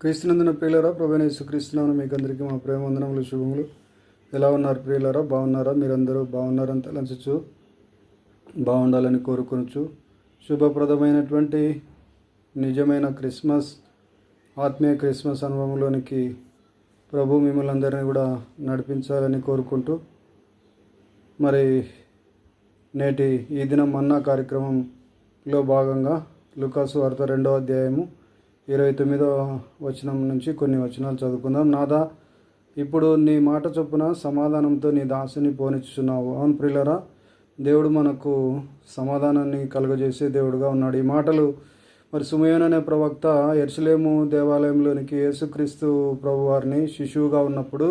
క్రీస్తునందున ప్రియులరా ప్రభుణ క్రీస్తునామని మీకు అందరికీ మా ప్రేమ వందనములు శుభములు. ఎలా ఉన్నారు ప్రియులరా? బాగున్నారా? మీరందరూ బాగున్నారని తలంచచ్చు బాగుండాలని కోరుకొనచ్చు శుభప్రదమైనటువంటి నిజమైన క్రిస్మస్ ఆత్మీయ క్రిస్మస్ అనుభవంలోనికి ప్రభు మిమ్మల్ని అందరినీ కూడా నడిపించాలని కోరుకుంటూ మరి నేటి ఈ దినం మన్నా కార్యక్రమంలో భాగంగా లుకాసు వార్త రెండవ అధ్యాయము ఇరవై తొమ్మిదో వచనం నుంచి కొన్ని వచనాలు చదువుకుందాం. నాదా ఇప్పుడు నీ మాట చొప్పున సమాధానంతో నీ దాసుని పోనిచ్చుచున్నావు. అవును ప్రియులరా దేవుడు మనకు సమాధానాన్ని కలుగజేసే దేవుడుగా ఉన్నాడు. ఈ మాటలు మరి సుమయోన్ అనే ప్రవక్త ఎర్సలేము దేవాలయంలోనికి యేసుక్రీస్తు ప్రభు వారిని శిశువుగా ఉన్నప్పుడు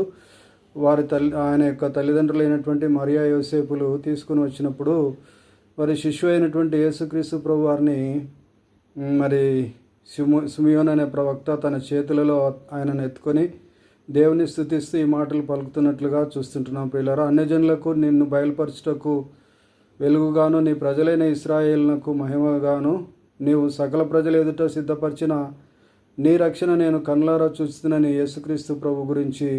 వారి తల్లి ఆయన యొక్క తల్లిదండ్రులైనటువంటి మరియా యోసేపులు తీసుకుని వచ్చినప్పుడు మరి శిశువు అయినటువంటి యేసుక్రీస్తు ప్రభు వారిని మరి సిమో సుమియోన్ అనే ప్రవక్త తన చేతులలో ఆయనను ఎత్తుకొని దేవుని స్థుతిస్తూ ఈ మాటలు పలుకుతున్నట్లుగా చూస్తుంటున్నాం పిల్లరా అన్యజనులకు నిన్ను బయలుపరచుటకు వెలుగుగాను నీ ప్రజలైన ఇస్రాయేల్నకు మహిమగాను నీవు సకల ప్రజల ఎదుట సిద్ధపరిచిన నీ రక్షణ నేను కళ్ళారా చూస్తున్నాను. యేసుక్రీస్తు ప్రభు గురించి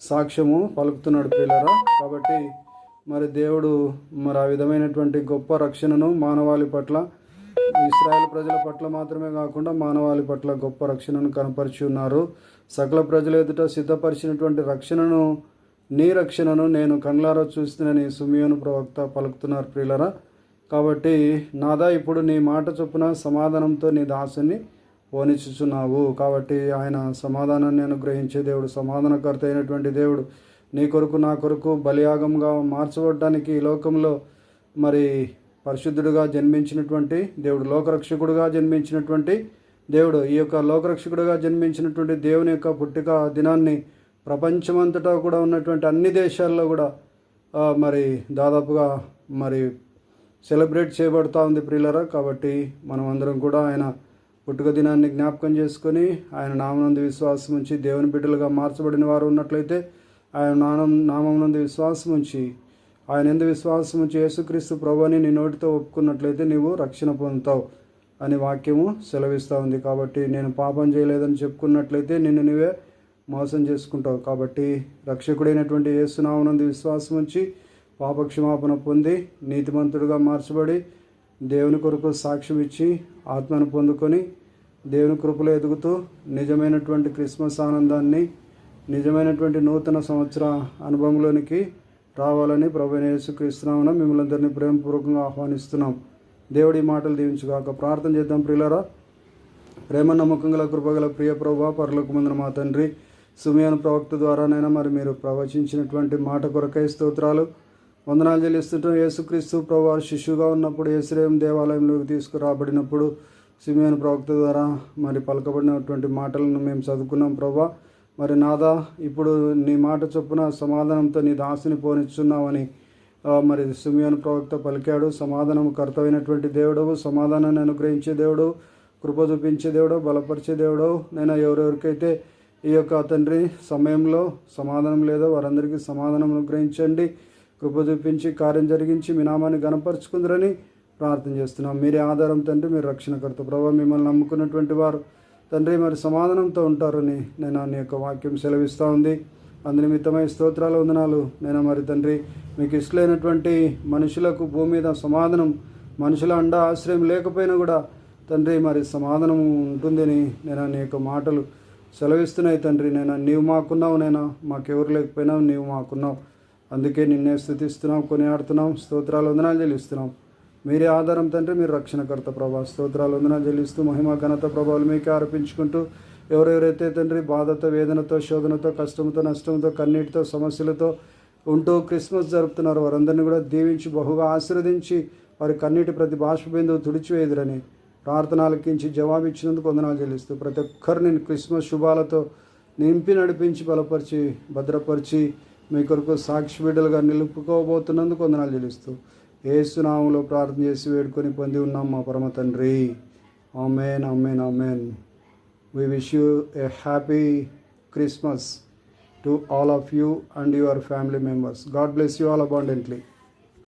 సాక్ష్యము పలుకుతున్నాడు పిల్లరా కాబట్టి మరి దేవుడు మరి ఆ విధమైనటువంటి గొప్ప రక్షణను మానవాళి పట్ల ఇస్రాయేల్ ప్రజల పట్ల మాత్రమే కాకుండా మానవాళి పట్ల గొప్ప రక్షణను కనపరిచి ఉన్నారు సకల ప్రజల ఎదుట సిద్ధపరిచినటువంటి రక్షణను నీ రక్షణను నేను కండ్లారా చూస్తున్నానని సుమియోను ప్రవక్త పలుకుతున్నారు ప్రియులరా. కాబట్టి నాదా ఇప్పుడు నీ మాట చొప్పున సమాధానంతో నీ దాసుని పోనిచుచున్నావు కాబట్టి ఆయన సమాధానాన్ని అనుగ్రహించే దేవుడు సమాధానకర్త అయినటువంటి దేవుడు నీ కొరకు నా కొరకు బలియాగంగా మార్చబడడానికి ఈ లోకంలో మరి పరిశుద్ధుడుగా జన్మించినటువంటి దేవుడు లోకరక్షకుడుగా జన్మించినటువంటి దేవుడు ఈ యొక్క లోకరక్షకుడుగా జన్మించినటువంటి దేవుని యొక్క పుట్టిక దినాన్ని ప్రపంచమంతటా కూడా ఉన్నటువంటి అన్ని దేశాల్లో కూడా మరి దాదాపుగా మరి సెలబ్రేట్ చేయబడుతూ ఉంది ప్రియులరా. కాబట్టి మనం అందరం కూడా ఆయన పుట్టుక దినాన్ని జ్ఞాపకం చేసుకొని ఆయన నామనందు విశ్వాసం ఉంచి దేవుని బిడ్డలుగా మార్చబడిన వారు ఉన్నట్లయితే ఆయన నామం నామం నుండి విశ్వాసం ఉంచి ఆయన ఎందు విశ్వాసం ఉంచి యేసుక్రీస్తు ప్రభుని నీ నోటితో ఒప్పుకున్నట్లయితే నీవు రక్షణ పొందుతావు అని వాక్యము సెలవిస్తూ ఉంది. కాబట్టి నేను పాపం చేయలేదని చెప్పుకున్నట్లయితే నిన్ను నువ్వే మోసం చేసుకుంటావు. కాబట్టి రక్షకుడైనటువంటి యేసునామనందు విశ్వాసం ఉంచి పాపక్షమాపణ పొంది నీతిమంతుడుగా మార్చబడి దేవుని కొరకు సాక్ష్యం ఇచ్చి ఆత్మను పొందుకొని దేవుని కృపలో ఎదుగుతూ నిజమైనటువంటి క్రిస్మస్ ఆనందాన్ని నిజమైనటువంటి నూతన సంవత్సర అనుభవంలోనికి రావాలని ప్రభు యేసుక్రీస్తున్నామని మిమ్మల్ని అందరినీ ప్రేమపూర్వకంగా ఆహ్వానిస్తున్నాం. దేవుడి మాటలు దీవించుగాక ప్రార్థన చేద్దాం ప్రియులరా. ప్రేమ నమ్మకం గల కృపగల ప్రియ ప్రభా పరలోక ముందున మా తండ్రి సుమియాను ప్రవక్త ద్వారానైనా మరి మీరు ప్రవచించినటువంటి మాట కొరకై స్తోత్రాలు. వందనాలు చెల్లిస్తుంటాం యేసుక్రీస్తు ప్రభు శిష్యుగా ఉన్నప్పుడు యేసురేం దేవాలయంలోకి తీసుకురాబడినప్పుడు సిమియన్ ప్రవక్త ద్వారా మరి పలకబడినటువంటి మాటలను మేము చదువుకున్నాం ప్రభా. మరి నాదా ఇప్పుడు నీ మాట చొప్పున సమాధానంతో నీ దాసుని పోనిచ్చున్నావని మరి సుమియాను ప్రవక్త పలికాడు. సమాధానం కర్తమైనటువంటి దేవుడు సమాధానాన్ని అనుగ్రహించే దేవుడు కృప చూపించే దేవుడు బలపరిచే దేవుడు నేను ఎవరెవరికైతే ఈ యొక్క తండ్రి సమయంలో సమాధానం లేదో వారందరికీ సమాధానం అనుగ్రహించండి. కృప చూపించి కార్యం జరిగించి మీ నామాన్ని గనపరుచుకుందరని ప్రార్థన చేస్తున్నాం. మీరే ఆధారం తండ్రి మీరు రక్షణకర్త. ప్రభావ మిమ్మల్ని నమ్ముకున్నటువంటి వారు తండ్రి మరి సమాధానంతో ఉంటారని నేను నీ యొక్క వాక్యం సెలవిస్తూ ఉంది. అందునిమిత్తమై స్తోత్రాలు వందనాలు నేను మరి తండ్రి. మీకు ఇష్టమైనటువంటి మనుషులకు భూమి మీద సమాధానం మనుషుల అండ ఆశ్రయం లేకపోయినా కూడా తండ్రి మరి సమాధానం ఉంటుందని నేను నీ యొక్క మాటలు సెలవిస్తున్నాయి తండ్రి. నేను నీవు మాకున్నావు నేను? మాకెవరు లేకపోయినావు నీవు మాకున్నావు. అందుకే నిన్నే స్థుతిస్తున్నాం కొనియాడుతున్నాం స్తోత్రాలు వందనాలు చెల్లిస్తున్నాం. మీరే ఆధారం తండ్రి మీరు రక్షణకర్త ప్రభా. స్తోత్రాలు వందన చెల్లిస్తూ మహిమ ఘనత ప్రభావాలు మీకే అర్పించుకుంటూ ఎవరెవరైతే తండ్రి బాధతో వేదనతో శోధనతో కష్టంతో నష్టంతో కన్నీటితో సమస్యలతో ఉంటూ క్రిస్మస్ జరుపుతున్నారు వారందరినీ కూడా దీవించి బహుగా ఆశీర్వదించి వారి కన్నీటి ప్రతి బాష్ప బిందువు తుడిచివేదురని ప్రార్థనలకించి జవాబు ఇచ్చినందుకు వందనాలు చెల్లిస్తూ ప్రతి ఒక్కరిని క్రిస్మస్ శుభాలతో నింపి నడిపించి బలపరిచి భద్రపరిచి మీ కొరకు సాక్షి బిడ్డలుగా నిలుపుకోబోతున్నందుకు వందనాలు చెల్లిస్తూ ఏసునామంలో ప్రార్థన చేసి వేడుకొని పొంది ఉన్నాం మా పరమ తండ్రి. Amen amen amen we wish you a happy Christmas to all of you and your family members God bless you all abundantly